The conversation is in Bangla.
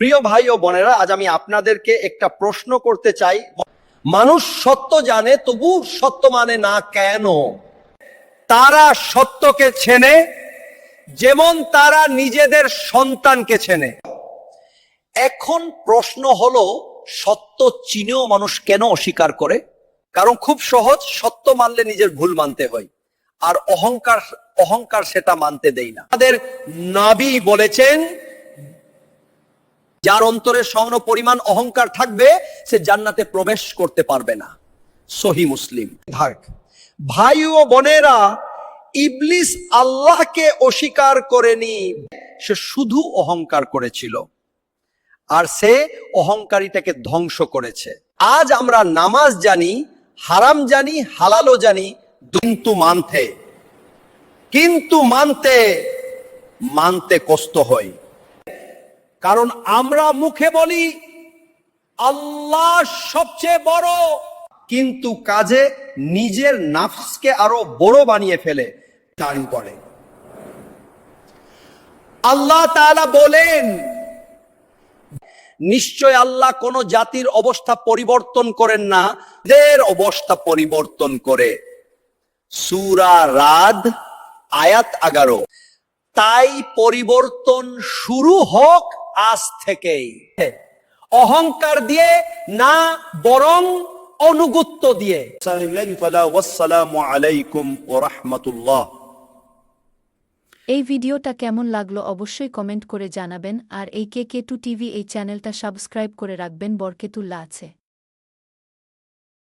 প্রিয় ভাই ও বোনেরা, আজ আমি আপনাদেরকে একটা প্রশ্ন করতে চাই। মানুষ সত্য জানে, তবু সত্য মানে না কেন? তারা সত্যকে চেনে, যেমন তারা নিজেদের সন্তানকে চেনে। এখন প্রশ্ন হলো, সত্য চিনেও মানুষ কেন অস্বীকার করে? কারণ খুব সহজ, সত্য মানলে নিজের ভুল মানতে হয়। আর অহংকার অহংকার সেটা মানতে দেই না। আমাদের নাবি বলেছেন যার অন্তরে সহন পরিমাণ অহংকার থাকবে, সে জান্নাতে প্রবেশ করতে পারবে না। সহি মুসলিম। ভাই ও বোনেরা, ইবলিস আল্লাহকে অস্বীকার করেনি। সে শুধু অহংকার করেছিল, আর সে অহংকারীটাকে ধ্বংস করেছে। আজ আমরা নামাজ জানি, হারাম জানি, হালালও জানি, কিন্তু মানতে কিন্তু মানতে মানতে কষ্ট হয়। কারণ আমরা মুখে বলি, আল্লাহ সবচেয়ে বড়। কিন্তু কাজে নিজের নাফসকে আরও বড় বানিয়ে ফেলে, টান করে আল্লাহ তাআলা বলেন, নিশ্চয় আল্লাহ কোন জাতির অবস্থা পরিবর্তন করেন না দের অবস্থা পরিবর্তন করে। সুরা রাদ, আয়াত এগারো। তাই পরিবর্তন শুরু হোক আজ থেকেই। অহংকার দিয়ে না বরং অনুগুত্ব দিয়ে। এই ভিডিওটা কেমন লাগল অবশ্যই কমেন্ট করে জানাবেন, আর এই কে কে টু টিভি এই চ্যানেলটা সাবস্ক্রাইব করে রাখবেন বরকেতুল্লা আছে।